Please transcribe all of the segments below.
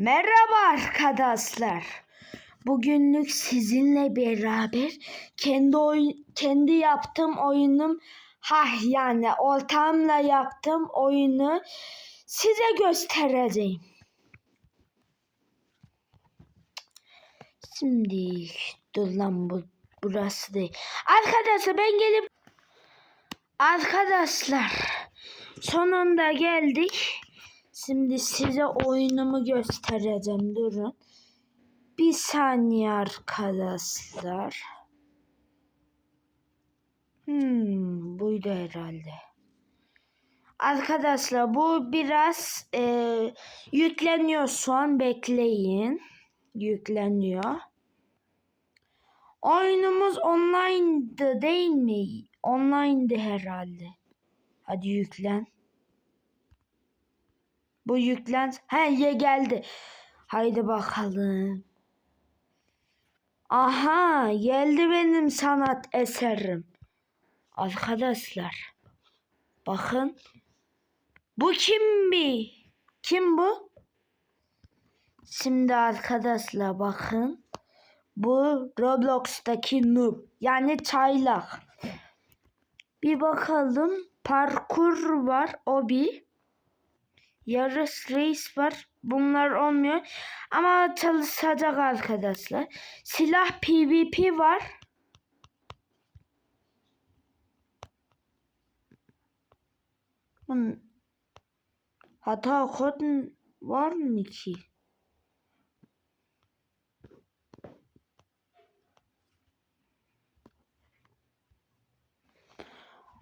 Merhaba arkadaşlar. Bugünlük sizinle beraber kendi oyun, kendi yaptığım oyunum ha yani ortağımla yaptığım oyunu size göstereceğim. Şimdi dur lan bu burası değil. Arkadaşlar ben gelip Arkadaşlar sonunda geldik. Şimdi size oyunumu göstereceğim. Durun. Bir saniye arkadaşlar. Hmm, buydu herhalde. Arkadaşlar bu biraz e, yükleniyor şu an bekleyin. Yükleniyor. Oyunumuz online'dı değil mi? Online'dı herhalde. Hadi yüklen. Bu yüklen. He ye geldi. Haydi bakalım. Aha geldi benim sanat eserim. Arkadaşlar. Bakın. Bu kim bir? Kim bu? Şimdi arkadaşlar bakın. Bu Roblox'taki noob. Yani çaylak. Bir bakalım. Parkur var. O bir. Yarış reis var. Bunlar olmuyor. Ama çalışacak arkadaşlar. Silah PvP var. Hmm. Hata kod var mı ki?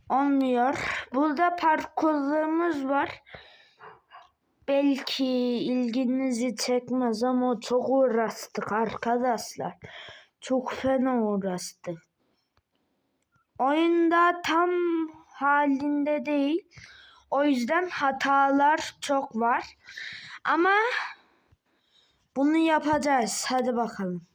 Olmuyor. Burada parkurlarımız var. Belki ilginizi çekmez ama çok uğraştık arkadaşlar. Çok fena uğraştık. Oyunda tam halinde değil. O yüzden hatalar çok var. Ama bunu yapacağız. Hadi bakalım.